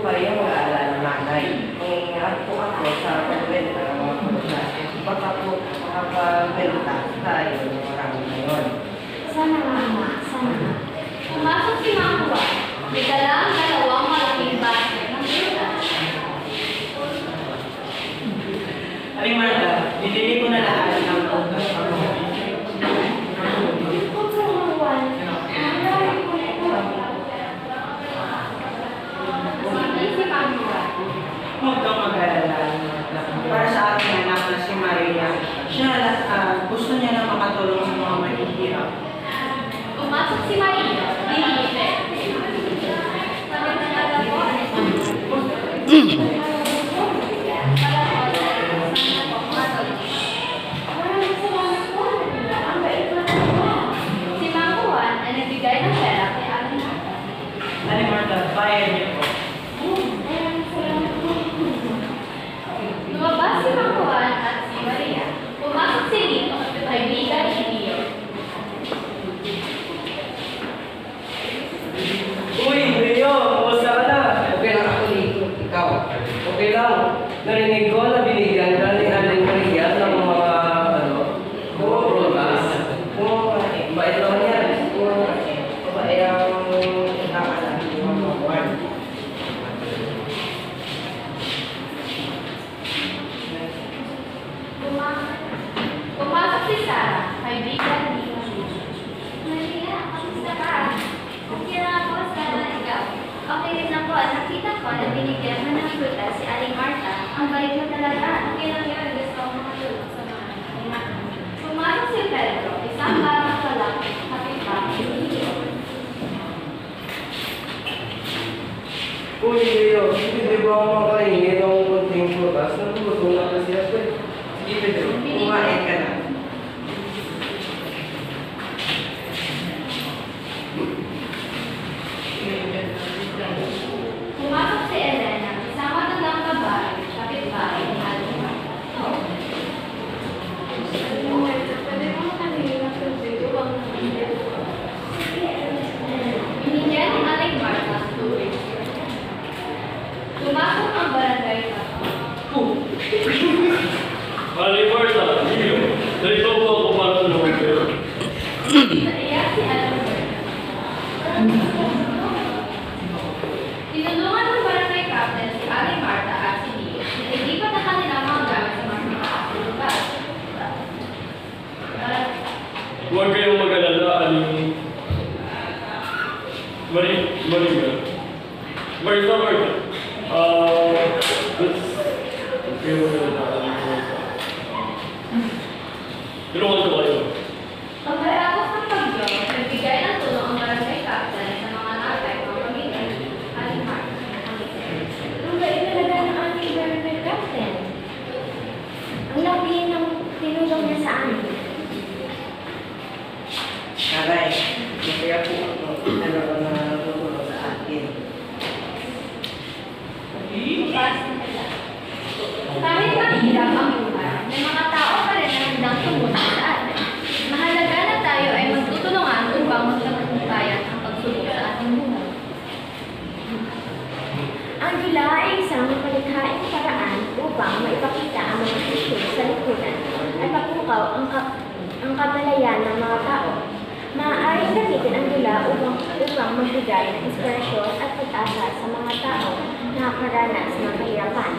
kayo mag-aalala ng nanay. Ako po ako sa pagbenta ng mga pulutan, baka po makapabenta tayo ng marami ngayon. Sana nga. Sana nga. Pumasok si Ma'am Juan. May dala ang dalawang malaking basket ng prutas. Aling Marta, bibili ko na lahat ng prutas pa mo. Huwag mo, Ma'am Juan. Ang dami ko na ito. Sabi si Ma'am Juan. Huwag kang mag-alala. Para sa aking anak na si Maria, siya ah, gusto niya na makatulong sa mga mahihirap. Pumasok si Maria. Dinilite. Sabi na nila po. Maraming salamat po. Ang bait mo naman. Si Ma'am Juan ay nagbigay ng pera kay Ate Marta. Aling Marta, bayad niyo po. Maraming salamat po. Lumabas si Ma'am Juan at si Maria. Pumasok si Lito, kaibigan ni Leo. Uy, Rio, kumusta ka na? Okay lang ako dito. Ikaw. Okay lang. Narinig ko na binigyan ka ni Aling Maria ng mga, ano, mga prutas. Oo, Bait naman yan. oo, babae ang nakaalam ng mga buwan. Pumasok, si Sarah, kaibigan ni Maria. Maria, kamusta ka? Okay lang ako, sana ikaw. Okay rin ako. Nakita ko na binigyan 꼬리를 숙이들고 한번 이해가 온것 되고 나서는 것도 나가세요. 이들 공항에 Huwag kayong mag-alala, Aling... Mari, Maria. Marta, Marta. Ah, that's... Huwag kayong mag-alala, Aling. Tulungan ko kayo. Pagkatapos ng pagyo, nagbigay ng tulong ang barangay captain sa mga natay ng pamilya ni Aling Marta. Ang bait talaga ng ating barangay captain. Ang laki ng tinulong niya sa amin. Aray, kaya po ako, ano ka na natutulong sa akin. Bukas na nila. Kahit mahirap ang buhay, may mga tao pa rin na handang tumulong sa atin. Mahalaga na tayo ay magtutulungan upang magkakatayan ang pagsubok sa ating buhay. Ang dula ay isang malikhaing paraan upang maipakita ang mga sitwasyon sa lipunan at mapukaw ang, kap ang kamalayan ng mga tao. Maaaring gamitin ang dula upang, upang magbigay ng inspirasyon at pag-asa sa mga tao na nakakaranas ng kahirapan.